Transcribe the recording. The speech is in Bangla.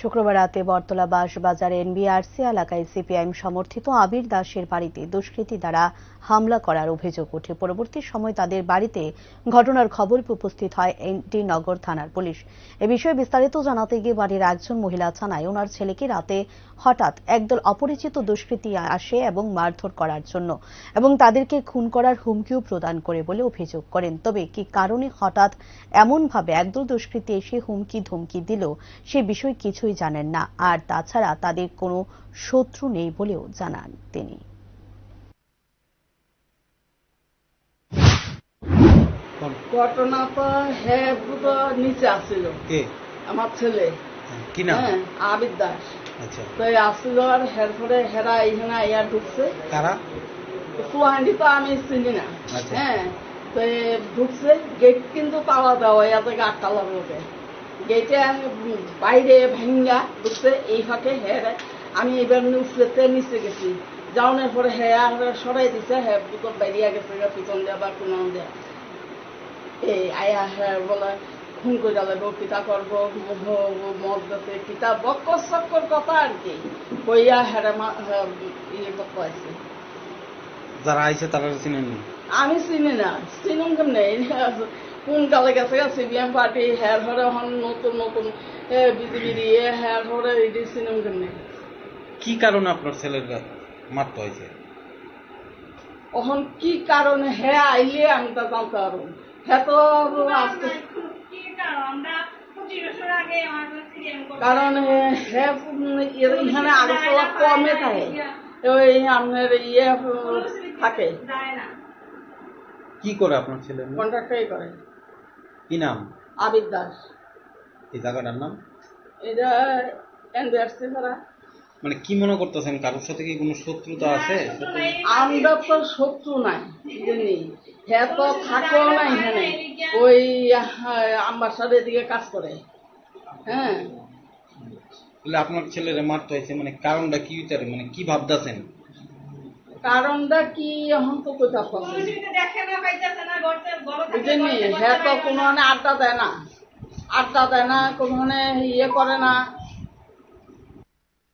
শুক্রবার রাতে বটতলা বাস বাজার এনবিআরসি এলাকায় সিপিআইএম সমর্থিত আবির দাসের বাড়িতে দুষ্কৃতী দ্বারা হামলা করার অভিযোগ ওঠে। পরবর্তী সময় তাদের বাড়িতে ঘটনার খবর উপস্থিত হয় এনটি নগর থানার পুলিশ। এ বিষয়ে বিস্তারিত জানাতে গিয়ে বাড়ির একজন মহিলা থানায় ওনার ছেলেকে রাতে হঠাৎ একদল অপরিচিত দুষ্কৃতী আসে এবং মারধর করার জন্য এবং তাদেরকে খুন করার হুমকিও প্রদান করে বলে অভিযোগ করেন। তবে কি কারণে হঠাৎ এমনভাবে একদল দুষ্কৃতী এসে হুমকি ধমকি দিল সে বিষয়ে কিছুই জানেন না। আর তাছাড়া তাদের কোনো শত্রু নেই বলেও জানান তিনি। কোন ঘটনা তো হ্যাঁ নিচে আসছিল আমার ছেলে। কি নাম? হ্যাঁ আবিদ দাস। আচ্ছা। তো আসছিল আর হের পরে হেরা এখানে ইয়া ঢুকছে। কারা? কুয়াহান্ডি তো আমি চিনি না। আচ্ছা। হ্যাঁ তো ঢুকছে গেট কিন্তু তালা দেওয়া ইয়া থেকে আটকালা লোকে গেটে বাইরে ভাঙ্গা ঢুকছে এই ফাঁকে হ্যাঁ আমি এবার উঠতে নিচে গেছি। যাওয়ানোর পরে হ্যাঁ আমরা সরাই দিছে হ্যাঁ বুকর বাইরিয়া গেছে পিছন দেওয়া বা কোনো দেওয়া এই আয়া হ্যাঁ বলে খুন করে লাগবো কিতা করব মদ দিতে কিতা বক্কর চক্কর কথা আর কি। কইয়া হ্যাঁ ইয়ে করতে আছে। যারা আইছে তারা চিনেন আমি চিনি না। চিনুম কেমনে? কোন কালে গেছে? সিপিএম পার্টি হ্যার হরে হন নতুন নতুন বিজেপি দিয়ে হ্যার হরে এটি চিনুম কেমনে কি কারণে আপনার ছেলের মারতে হয়েছে? এখন কি কারণে? হ্যাঁ আইলে আমি তা জানতে পারব। হ্যাঁ তো আজকে কারণ হ্যাঁ এখানে আলোচনা কমে থাকে। ওই আপনার ইয়ে থাকে। কি করে আপনার ছেলে? কন্ট্রাক্টই করে। কি নাম? আবিদ দাস। এই জায়গাটার নাম? এটা এনবিআরসি ছাড়া মানে কি মনে করতেছেন? কারোর সাথে কি কোনো শত্রুতা আছে? আমরা তো শত্রু নাই জানি হ্যাঁ তো থাকেও না এখানে। ওই আমার সাথে এদিকে কাজ করে। হ্যাঁ। আপনার ছেলেরা মারতে হয়েছে মানে কারণটা কি মানে কি ভাবতেছেন? কারণটা কি এখন তো কোথা বুঝেনি হ্যাঁ তো কোনো মানে আড্ডা দেয় না। আড্ডা দেয় না কোনো মানে ইয়ে করে না।